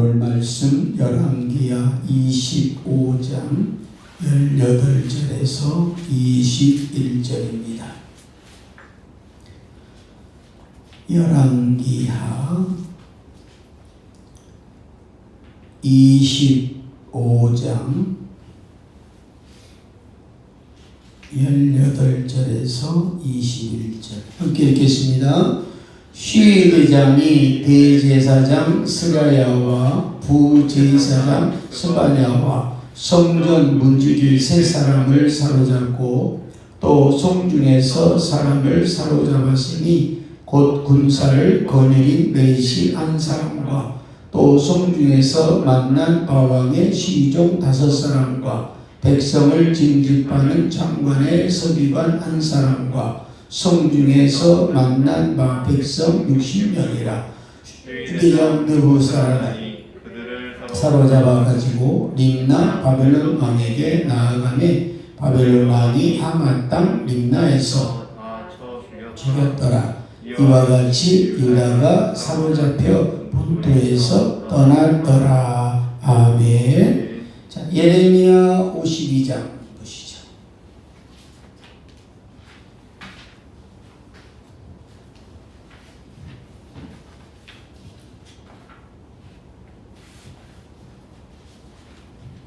오늘 말씀 열왕기야 25장 18절에서 21절입니다. 열왕기하 25장 18절에서 21절 함께 읽겠습니다. 시위대장이 대제사장 스가야와 부제사장 스바냐와 성전 문지기 세 사람을 사로잡고 또 성중에서 사람을 사로잡았으니 곧 군사를 거느린 메시 한 사람과 또 성중에서 만난 바왕의 시종 다섯 사람과 백성을 징집하는 장관의 서기관 한 사람과 성중에서 만난 바 백성 60명이라 유대장 느부사라다니 사로잡아 가지고 림나 바벨론 왕에게 나아가매 바벨론 왕이 하마 땅 림나에서 죽였더라. 이와 같이 유다가 사로잡혀 본토에서 떠났더라. 아멘. 자 예레미야 52장 보시죠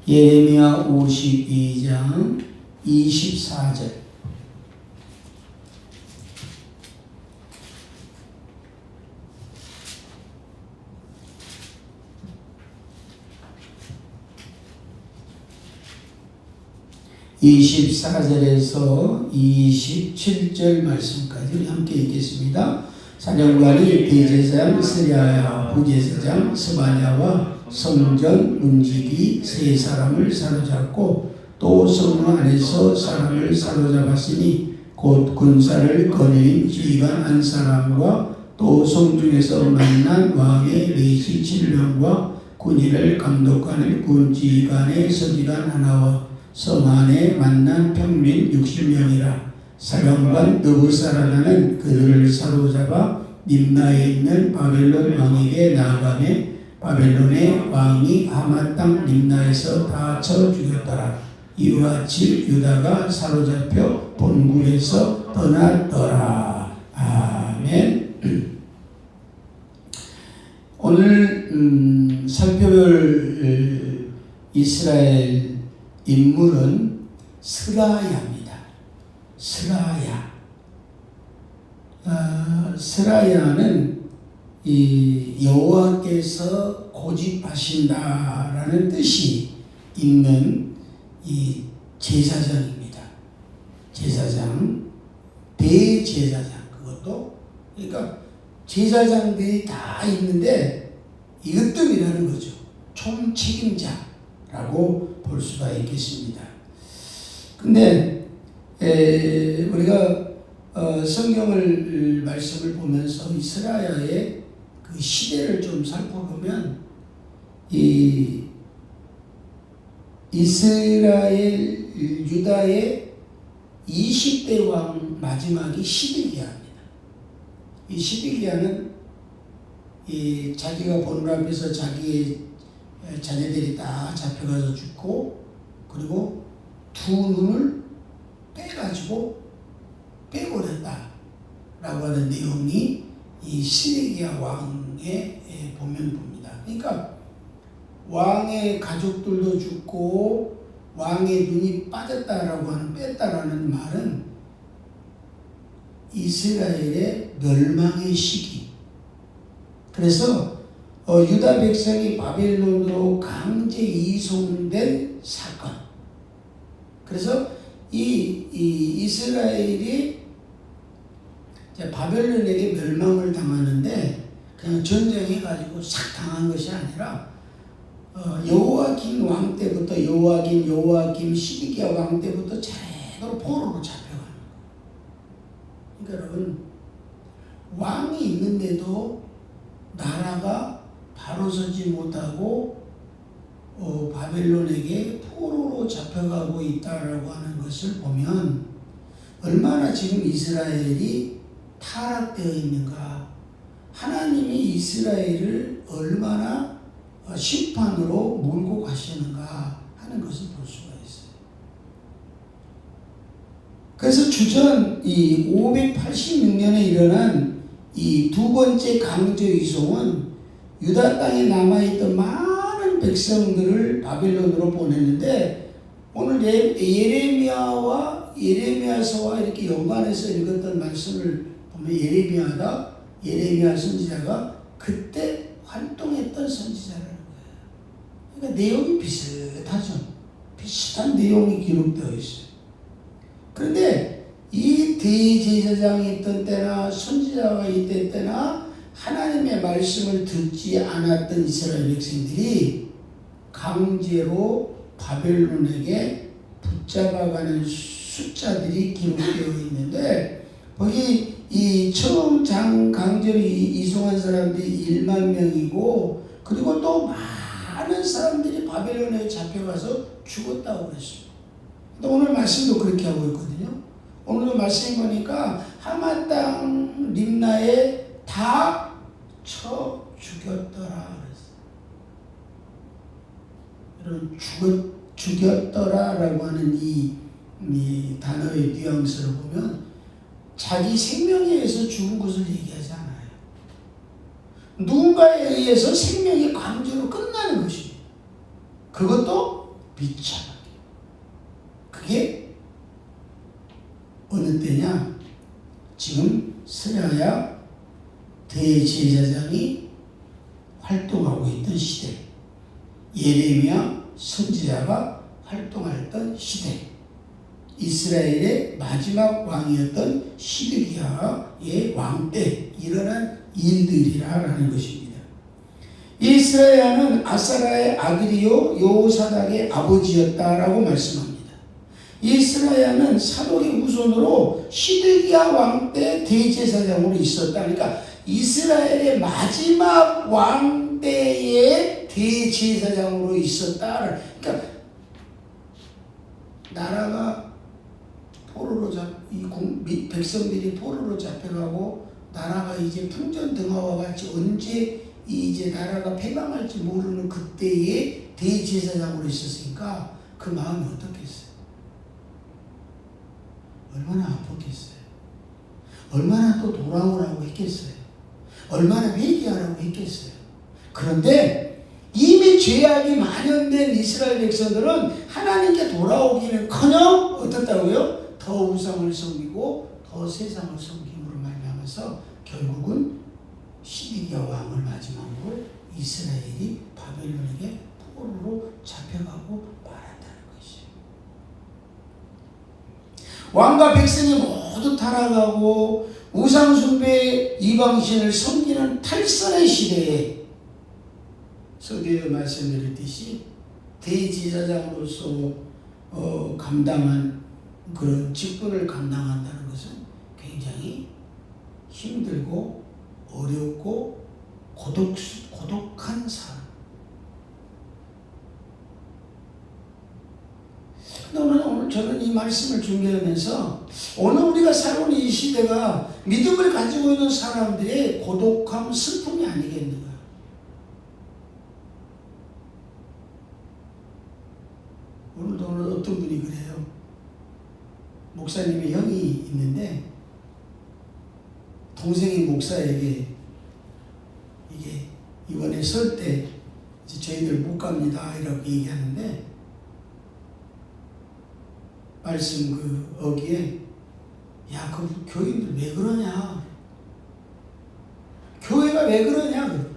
예레미야 52장 24절 (24절에서) (27절) 말씀까지 함께 읽겠습니다. 사령관이 대제사장 스리아야 부제사장 스바냐와 성전 문지기 세 사람을 사로잡고 또 성문 안에서 사람을 사로잡았으니 곧 군사를 거느린 지휘관 한 사람과 또 성중에서 만난 왕의 레시 7명과 군인을 감독하는 군지휘관의 서기관 하나와 성 안에 만난 평민 60명이라. 사령관 느부사라다는 그들을 사로잡아 림나에 있는 바벨론 왕에게 나아가매 바벨론의 왕이 하마 땅 림나에서 다 쳐 죽였더라. 이와 같이 유다가 사로잡혀 본국에서 떠났더라. 아멘. 오늘 음, 살펴볼 이스라엘 인물은 스라야입니다. 스라야. 어, 스라야는 이 여호와께서 고집하신다라는 뜻이 있는 이 제사장입니다. 제사장, 대제사장 그것도 그러니까 제사장들이 다 있는데 이것들이라는 거죠. 총책임자라고 볼 수가 있겠습니다. 근데 에, 우리가 어, 성경을 말씀을 보면서 이스라엘의 그 시대를 좀 살펴보면 이 이스라엘 유다의 20대 왕 마지막이 시드기야입니다. 이 시드기야는 이 자기가 보는 앞에서 자기의 자녀들이 다 잡혀가서 죽고 그리고 두 눈을 빼가지고 빼버렸다 라고 하는 내용이 이 시드기야 왕 에 보면 봅니다. 그러니까 왕의 가족들도 죽고 왕의 눈이 빠졌다라고 하는 뺐다라는 말은 이스라엘의 멸망의 시기. 그래서 어, 유다 백성이 바벨론으로 강제 이송된 사건. 그래서 이, 이 이스라엘이 바벨론에게 멸망을 당하는데 그냥 전쟁해가지고 싹 당한 것이 아니라 어, 여호와김 왕 때부터 여호와김 여호와김 시드기야 왕 때부터 제대로 포로로 잡혀가는 거예요. 그러니까 여러분 왕이 있는데도 나라가 바로 서지 못하고 어, 바벨론에게 포로로 잡혀가고 있다라고 하는 것을 보면 얼마나 지금 이스라엘이 타락되어 있는가 하나님이 이스라엘을 얼마나 어, 심판으로 몰고 가시는가 하는 것을 볼 수가 있어요. 그래서 주전 이 586년에 일어난 이 두 번째 강제 이송은 유다 땅에 남아있던 많은 백성들을 바벨론으로 보냈는데 오늘 예- 예레미야와 예레미야서와 이렇게 연관해서 읽었던 말씀을 보면 예레미야다 예레미야 선지자가 그때 활동했던 선지자라는 거예요. 그러니까 내용이 비슷하죠. 비슷한 내용이 기록되어 있어요. 그런데 이 대제사장이 있던 때나 선지자가 있던 때나 하나님의 말씀을 듣지 않았던 이스라엘 백성들이 강제로 바벨론에게 붙잡아가는 숫자들이 기록되어 있는데 거기 이 처음 장 강제로 이- 이송한 사람들이 1만 명이고 그리고 또 많은 사람들이 바벨론에 잡혀가서 죽었다고 그랬어요. 근데 오늘 말씀도 그렇게 하고 있거든요. 오늘도 말씀 보니까 하마 땅 림나에 다 쳐 죽였더라 그랬어요. 여러분 죽었 죽였더라라고 하는 이, 이 단어의 뉘앙스를 보면 자기 생명에 의해서 죽은 것을 얘기하지 않아요. 누군가에 의해서 생명이 강제로 끝나는 것입니다. 그것도 비참하게. 그게 어느 때냐? 지금 스라야 대제사장이 활동하고 있던 시대. 예레미야 선지자가 활동했던 시대. 이스라엘의 마지막 왕이었던 시드기야의 왕 때 일어난 일들이라는 것입니다. 이스라엘은 아사라의 아들이요 요사닥의 아버지였다라고 말씀합니다. 이스라엘은 사독의 후손으로 시드기야 왕 때 대제사장으로 있었다. 그러니까 이스라엘의 마지막 왕 때의 대제사장으로 있었다. 그러니까 나라가 포로로 잡, 이 백성들이 포로로 잡혀가고 나라가 이제 풍전등화와 같이 언제 이 이제 나라가 폐망할지 모르는 그때에 대제사장으로 있었으니까 그 마음이 어떻겠어요? 얼마나 아팠겠어요? 얼마나 또 돌아오라고 했겠어요? 얼마나 회개하라고 했겠어요? 그런데 이미 죄악이 만연된 이스라엘 백성들은 하나님께 돌아오기는 커녕 어떻다고요? 더 우상을 섬기고 더 세상을 섬김으로 말미암아서 결국은 시디기야 왕을 마지막으로 이스라엘이 바벨론에게 포로로 잡혀가고 말았다는 것이에요. 왕과 백성이 모두 타락하고 우상 숭배 이방신을 섬기는 탈선의 시대에 서두에 말씀드렸듯이 대지사장으로서 어, 감당한 그런 직분을 감당한다는 것은 굉장히 힘들고 어렵고 고독, 고독한 삶. 근데 오늘, 오늘 저는 이 말씀을 준비하면서 오늘 우리가 살고 있는 이 시대가 믿음을 가지고 있는 사람들의 고독함, 슬픔이 아니겠는가. 오늘도 오늘 어떤 분이 그래요. 목사님의 형이 있는데 동생이 목사에게 이게 이번에 설때 저희들 못 갑니다 이라고 얘기하는데 말씀 그 어기에 야 그 교인들 왜 그러냐? 교회가 왜 그러냐?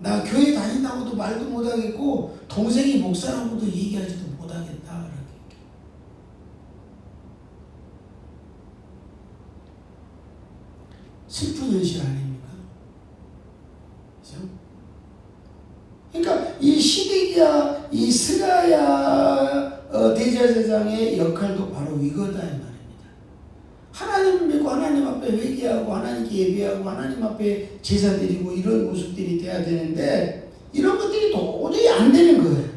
나 교회 다닌다고도 말도 못하겠고 동생이 목사라고도 얘기하지도 못하겠다 이렇게. 슬픈 현실 아닙니까? 그죠? 그러니까 이 시드기야, 이 스가야 어, 대제사장의 역할도 바로 이거다 이 말입니다. 하나님을 믿고 하나님 앞에 회개하고 하나님께 예배하고 하나님 앞에 제사 드리고 이런 모습들이 돼야 되는데 이런 것들이 도저히 안 되는 거예요.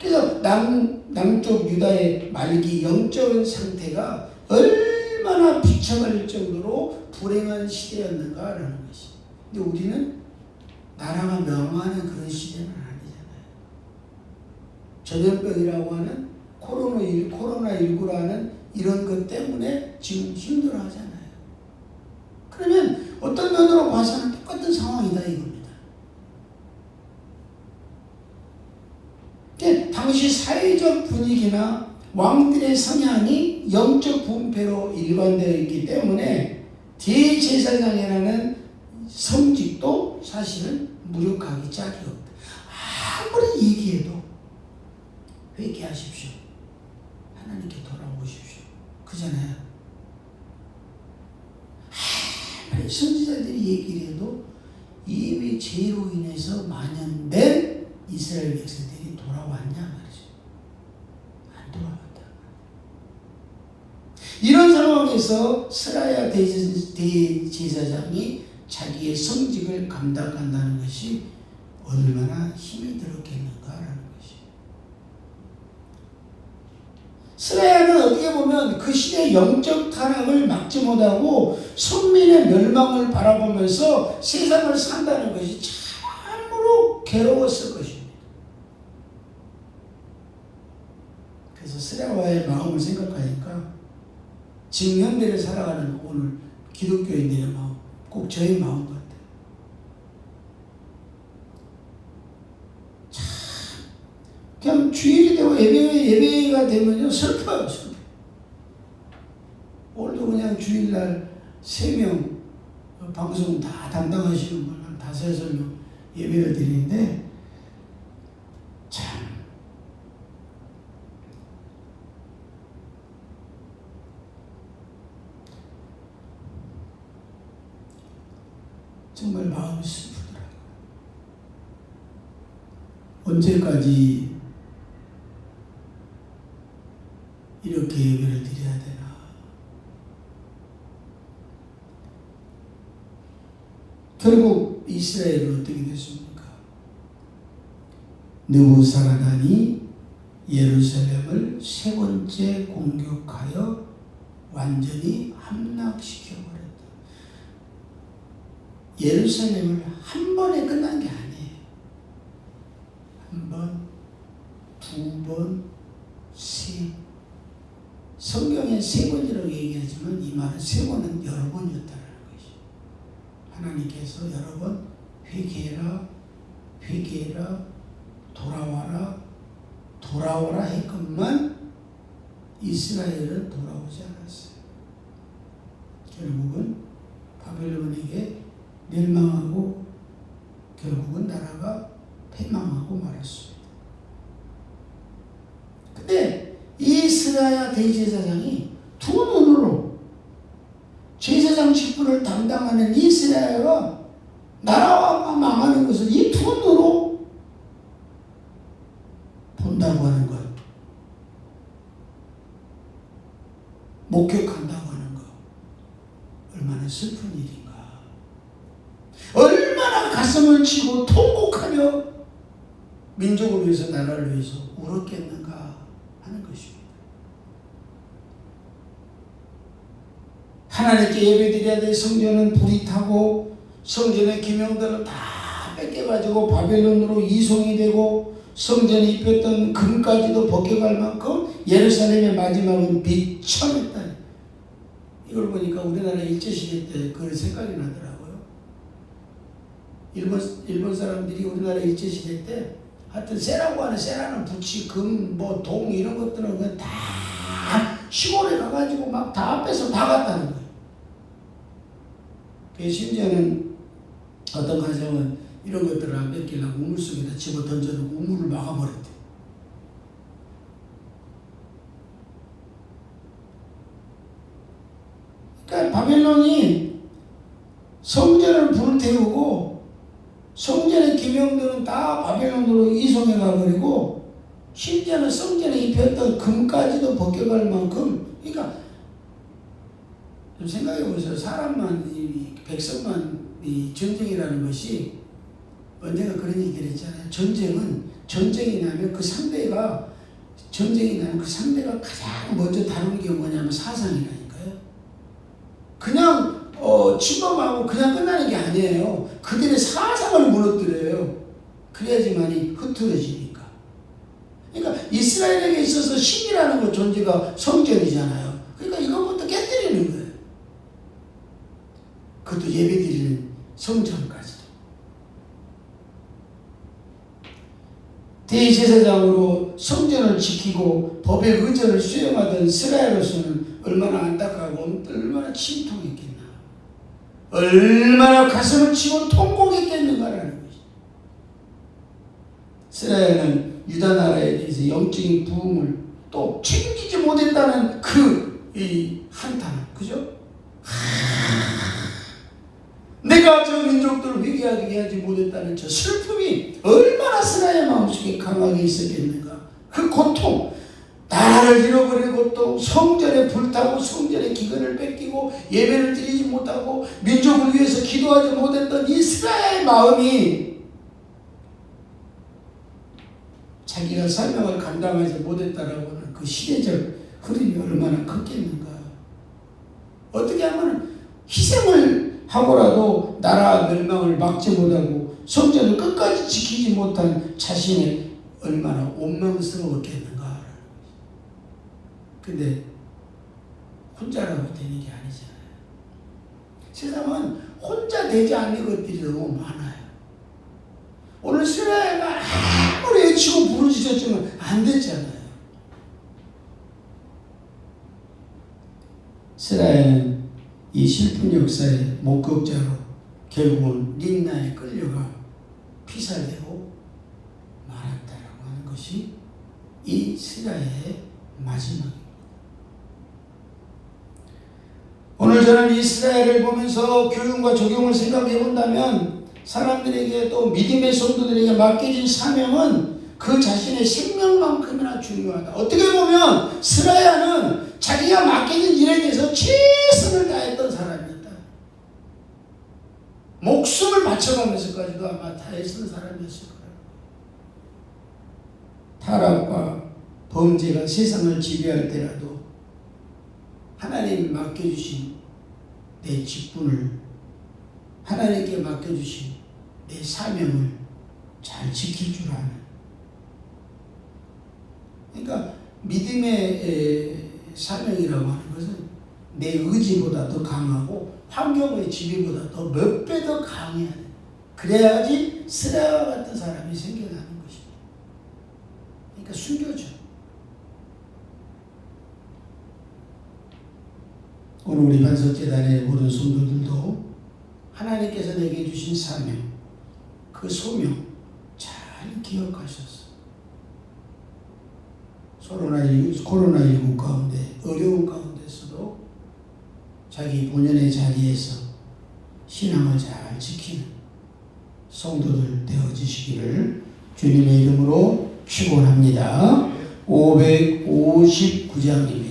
그래서 남, 남쪽 유다의 말기 영적인 상태가 얼마나 비참할 정도로 불행한 시대였는가라는 것이. 근데 우리는 나라가 명하는 그런 시대는 아니잖아요. 전염병이라고 하는 코로나1, 코로나19라는 이런 것 때문에 지금 힘들어 하잖아요. 그러면 어떤 면으로 봐서는 똑같은 상황이다 이겁니다. 근데 당시 사회적 분위기나 왕들의 성향이 영적 분패로 일관되어 있기 때문에 대제사장이라는 성직도 사실은 무력하기 짝이 없다. 아무리 얘기해도 회개하십시오. 하나님께 돌아오십시오. 그잖아요. 선지자들이 얘기를 해도 이미 죄로 인해서 만연된 이스라엘 백성들이 돌아왔냐 말이죠. 안 돌아왔다. 이런 상황에서 스라야 대제- 대제사장이 자기의 성직을 감당한다는 것이 얼마나 힘이 들었겠는가라는 것이. 스라야는 어떻게 보면 그 시대의 영적 타락을 막지 못하고 선민의 멸망을 바라보면서 세상을 산다는 것이 참으로 괴로웠을 것입니다. 그래서 스라야의 마음을 생각하니까 지금 현대를 살아가는 오늘 기독교인들의 마음, 꼭 저의 마음 같아요. 참, 그냥 주일이 되고 예배, 예배가 되면요, 슬퍼요, 슬퍼. 오늘도 그냥 주일 날 세 명 방송 다 담당하시는 분한 다섯 여섯 명 예배를 드리는데, 참, 정말 마음이 슬프더라고요. 언제까지 이렇게 예배를 드려야 되나? 결국 이스라엘은 어떻게 됐습니까? 느부사라단이 예루살렘을 세 번째 공격하여 완전히 함락시켜 버렸다. 예루살렘을 한 번에 끝난 게 아니에요. 한 번, 두 번, 세. 성경에 세 번이라고 얘기하지만 이 말은 세 번은 여러 번이었다는 것이. 하나님께서 여러 번 회개해라, 회개해라, 돌아와라, 돌아오라 했건만 이스라엘은 돌아오지 않았어요. 결국은 바벨론에게 멸망하고 결국은 나라가 패망하고 말았습니다. 근데 이스라야 대제사장이 두 눈으로 제사장 직분을 담당하는 이스라엘과 나라가 망하는 것을 이두 눈으로 본다고 하는 것. 목격한다고 하는 것. 얼마나 슬픈 일인가. 얼마나 가슴을 치고 통곡하며 민족을 위해서 나라를 위해서 울었겠는가 하는 것입니다. 하나님께 예배드려야 될 성전은 불이 타고 성전의 기명들을 다 뺏겨가지고 바벨론으로 이송이 되고 성전에 입혔던 금까지도 벗겨갈 만큼 예루살렘의 마지막은 비천했다. 이걸 보니까 우리나라 일제시대 때 그런 생각이 나더라고요. 일본, 일본 사람들이 우리나라 일제시대 때 하여튼 쇠라고 하는 쇠라는 부치, 금, 뭐, 동 이런 것들은 그냥 다 시골에 가가지고 막 다 빼서 다 갔다는 거예요. 그 심지어는 어떤 가정은 이런 것들을 안 뺏기려고 우물 속에다 집어 던져놓고 우물을 막아버렸대. 그러니까 바벨론이 성전을 불태우고 성전의 기명들은 다 바벨론으로 이송해 가버리고 심지어는 성전에 입혔던 금까지도 벗겨갈 만큼 그러니까 좀 생각해 보세요. 사람만 이 백성만 이 전쟁이라는 것이 언젠가 그런 얘기를 했잖아요. 전쟁은 전쟁이 나면 그 상대가 전쟁이 나면 그 상대가 가장 먼저 다루는 게 뭐냐면 사상이라니까요. 그냥 어, 침범하고 그냥 끝나는 게 아니에요. 그들의 사상을 무너뜨려요. 그래야지만이 흐트러지니까. 그러니까 이스라엘에게 있어서 신이라는 것 존재가 성전이잖아요. 그러니까 이것부터 깨뜨리는 거예요. 그것도 예배드리는 성전까지도. 대제사장으로 성전을 지키고 법의 의전을 수행하던 스라엘로서는 얼마나 안타까고 얼마나 침통했겠나. 얼마나 가슴을 치고 통곡했겠는가라는 것이. 스라엘은 유다 나라에 대해서 영적인 부흥을 또 책임지지 못했다는 그 이 한탄, 그죠? 내가 저 회개하게 하지 못했다는 저 슬픔이 얼마나 스라의 마음속에 강하게 있었겠는가. 그 고통, 나라를 잃어버린 고통, 성전에 불타고 성전의 기근을 뺏기고 예배를 드리지 못하고 민족을 위해서 기도하지 못했던 이스라엘 마음이 자기가 사명을 감당하지 못했다라고 하는 그 시대적 흐름이 얼마나 컸겠는가. 어떻게 하면 희생을 하고라도 나라 멸망을 막지 못하고 성전을 끝까지 지키지 못한 자신의 얼마나 원망스러웠겠는가. 근데 혼자라고 되는 게 아니잖아요. 세상은 혼자 되지 않는 것들이 너무 많아요. 오늘 스라엘가 아무리 외치고 부르짖었지만 안 됐잖아요. 스라엘은 이 슬픈 역사의 목격자로 결국은 린나에 끌려가 피살되고 말았다라고 하는 것이 이 스라엘의 마지막입니다. 오늘 저는 이스라엘을 보면서 교훈과 적용을 생각해 본다면 사람들에게 또 믿음의 성도들에게 맡겨진 사명은 그 자신의 생명만큼이나 중요하다. 어떻게 보면 스라야는 자기가 맡겨진 일에 대해서 최선을 다했던. 목숨을 바쳐가면서까지도 아마 다했던 사람이었을 거예요. 타락과 범죄가 세상을 지배할 때라도 하나님이 맡겨주신 내 직분을 하나님께 맡겨주신 내 사명을 잘 지킬 줄 아는 그러니까 믿음의 사명이라고 하는 것은 내 의지보다 더 강하고 환경의 지배보다 더 몇 배 더 강해야 돼. 그래야지 스라와 같은 사람이 생겨나는 것입니다. 그러니까 숨겨져. 오늘 우리 반석재단의 모든 성도들도 하나님께서 내게 주신 사명, 그 소명 잘 기억하셔서 코로나19, 코로나19 가운데 어려운 가운데서도 자기 본연의 자리에서 신앙을 잘 지키는 성도들 되어지시기를 주님의 이름으로 축원합니다. 559장입니다.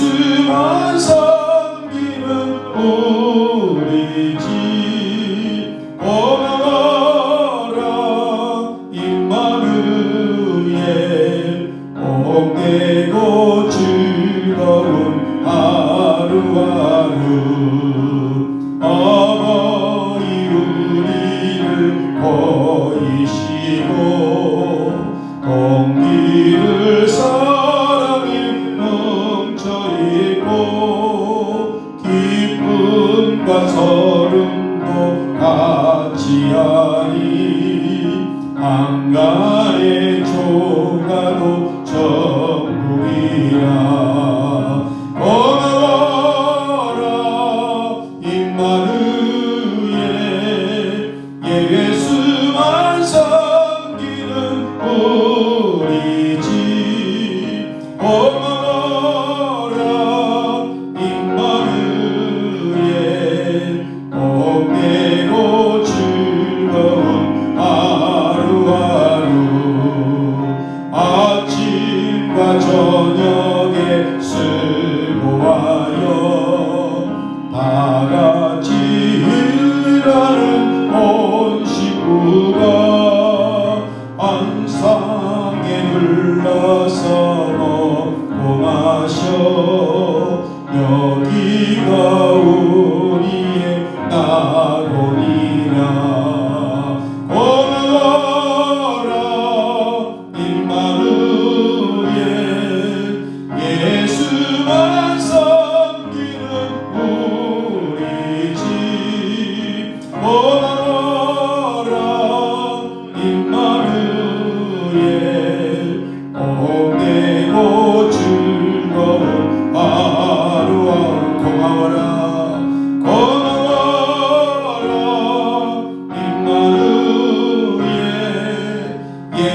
예수만 섬기는 우 땅에 흘러서 봉하셔, 여기가 우리의 나로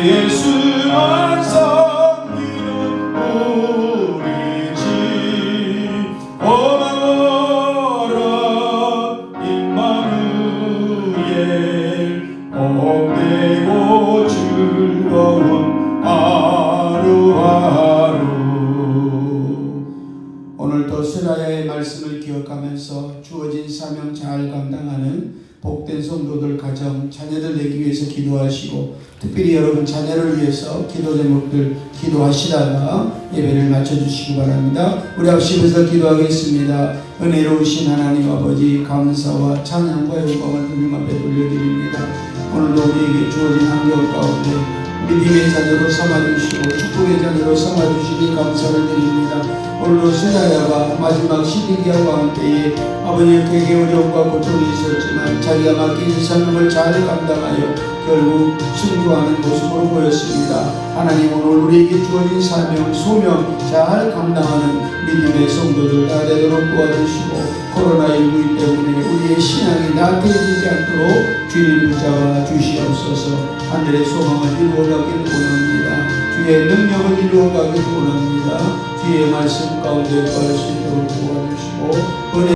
예 합심해서 기도하겠습니다. 은혜로우신 하나님 아버지 감사와 찬양과 영광을 주님 앞에 돌려드립니다. 오늘도 우리에게 주어진 환경 가운데 믿음의 자녀로 삼아주시고 축복의 자녀로 삼아주시니 감사를 드립니다. 오늘도 스나야가 마지막 시기기와 가운데에 아버님에게 어려움과 고통이 있었지만 자기가 맡긴 사명을 잘 감당하여 결국 승부하는 모습으로 보였습니다. 하나님 오늘 우리에게 주어진 사명, 소명 잘 감당하는 믿음의 성도들 다 되도록 도와주시고 코로나19 때문에 우리의 신앙이 나태해지지 않도록 주님 붙잡아 주시옵소서 하늘의 소망을 이루어가기를 원합니다. 주의 능력을 이루어가기를 원합니다. 주의 말씀 가운데 구할 수 있도록 도와주시고 은혜